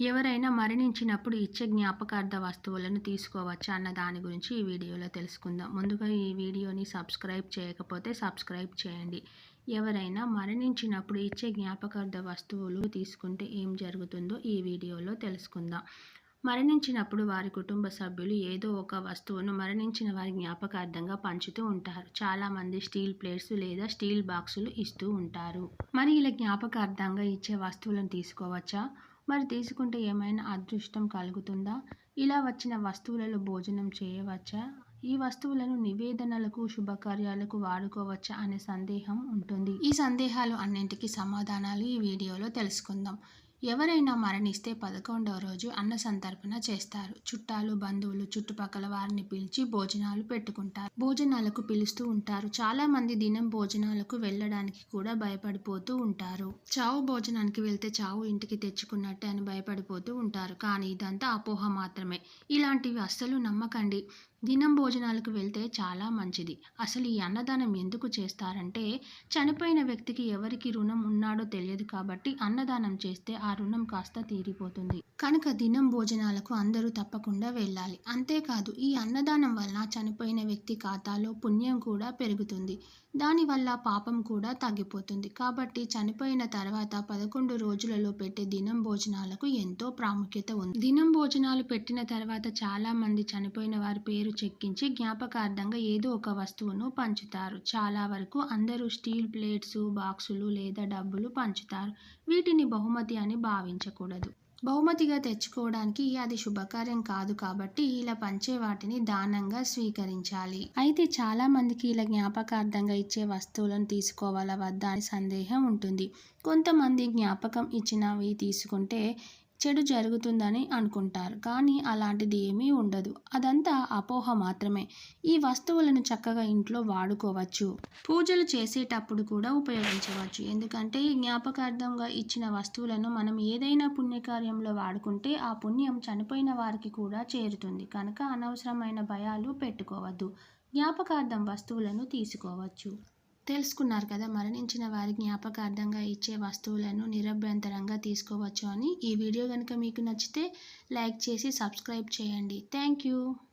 ఎవరైనా మరణించినప్పుడు ఇచ్చే జ్ఞాపకార్థ వస్తువులను తీసుకోవచ్చా అన్న దాని గురించి ఈ వీడియోలో తెలుసుకుందాం. ముందుగా ఈ వీడియోని సబ్స్క్రైబ్ చేయకపోతే సబ్స్క్రైబ్ చేయండి. ఎవరైనా మరణించినప్పుడు ఇచ్చే జ్ఞాపకార్థ వస్తువులు తీసుకుంటే ఏం జరుగుతుందో ఈ వీడియోలో తెలుసుకుందాం. మరణించినప్పుడు వారి కుటుంబ సభ్యులు ఏదో ఒక వస్తువును మరణించిన వారి జ్ఞాపకార్థంగా పంచుతూ ఉంటారు. చాలామంది స్టీల్ ప్లేట్స్ లేదా స్టీల్ బాక్సులు ఇస్తూ ఉంటారు. మరి ఇలా జ్ఞాపకార్థంగా ఇచ్చే వస్తువులను తీసుకోవచ్చా? మరి తీసుకుంటే ఏమైనా అదృష్టం కలుగుతుందా? ఇలా వచ్చిన వస్తువులలో భోజనం చేయవచ్చా? ఈ వస్తువులను నివేదనలకు శుభకార్యాలకు వాడుకోవచ్చా అనే సందేహం ఉంటుంది. ఈ సందేహాలు అన్నింటికీ సమాధానాలు ఈ వీడియోలో తెలుసుకుందాం. ఎవరైనా మరణిస్తే పదకొండవ రోజు అన్న సంతర్పణ చేస్తారు. చుట్టాలు బంధువులు చుట్టుపక్కల వారిని పిలిచి భోజనాలు పెట్టుకుంటారు. భోజనాలకు పిలుస్తూ ఉంటారు. చాలా మంది దినం భోజనాలకు వెళ్ళడానికి కూడా భయపడిపోతూ ఉంటారు. చావు భోజనానికి వెళ్తే చావు ఇంటికి తెచ్చుకున్నట్టే అని భయపడిపోతూ ఉంటారు. కానీ ఇదంతా అపోహ మాత్రమే. ఇలాంటివి అస్సలు నమ్మకండి. దినం భోజనాలకు వెళ్తే చాలా మంచిది. అసలు ఈ అన్నదానం ఎందుకు చేస్తారంటే చనిపోయిన వ్యక్తికి ఎవరికి రుణం ఉన్నాడో తెలియదు కాబట్టి అన్నదానం చేస్తే ఆ రుణం కాస్త తీరిపోతుంది. కనుక దినం భోజనాలకు అందరూ తప్పకుండా వెళ్ళాలి. అంతేకాదు ఈ అన్నదానం వలన చనిపోయిన వ్యక్తి ఖాతాలో పుణ్యం కూడా పెరుగుతుంది. దానివల్ల పాపం కూడా తగ్గిపోతుంది. కాబట్టి చనిపోయిన తర్వాత పదకొండు రోజులలో పెట్టే దినం భోజనాలకు ఎంతో ప్రాముఖ్యత ఉంది. దినం భోజనాలు పెట్టిన తర్వాత చాలా మంది చనిపోయిన వారి పేరు చెక్కించి జ్ఞాపకార్థంగా ఏదో ఒక వస్తువును పంచుతారు. చాలా వరకు అందరూ స్టీల్ ప్లేట్స్ బాక్సులు లేదా డబ్బులు పంచుతారు. వీటిని బహుమతి అని భావించకూడదు. బహుమతిగా తెచ్చుకోవడానికి అది శుభకార్యం కాదు కాబట్టి ఇలా పంచే వాటిని దానంగా స్వీకరించాలి. అయితే చాలా మందికి ఇలా జ్ఞాపకార్థంగా ఇచ్చే వస్తువులను తీసుకోవాలా వద్దా అనే సందేహం ఉంటుంది. కొంతమంది జ్ఞాపకం ఇచ్చినవి తీసుకుంటే చెడు జరుగుతుందని అనుకుంటారు. కానీ అలాంటిది ఏమీ ఉండదు. అదంతా అపోహ మాత్రమే. ఈ వస్తువులను చక్కగా ఇంట్లో వాడుకోవచ్చు. పూజలు చేసేటప్పుడు కూడా ఉపయోగించవచ్చు. ఎందుకంటే జ్ఞాపకార్థంగా ఇచ్చిన వస్తువులను మనం ఏదైనా పుణ్యకార్యంలో వాడుకుంటే ఆ పుణ్యం చనిపోయిన వారికి కూడా చేరుతుంది. కనుక అనవసరమైన భయాలు పెట్టుకోవద్దు. జ్ఞాపకార్థం వస్తువులను తీసుకోవచ్చు. తెలుసుకున్నారు కదా మరణించిన వారి జ్ఞాపకార్థంగా ఇచ్చే వస్తువులను నిరభ్యంతరంగా తీసుకోవచ్చు అని ఈ వీడియో కనుక మీకు నచ్చితే లైక్ చేసి సబ్స్క్రైబ్ చేయండి. Thank you.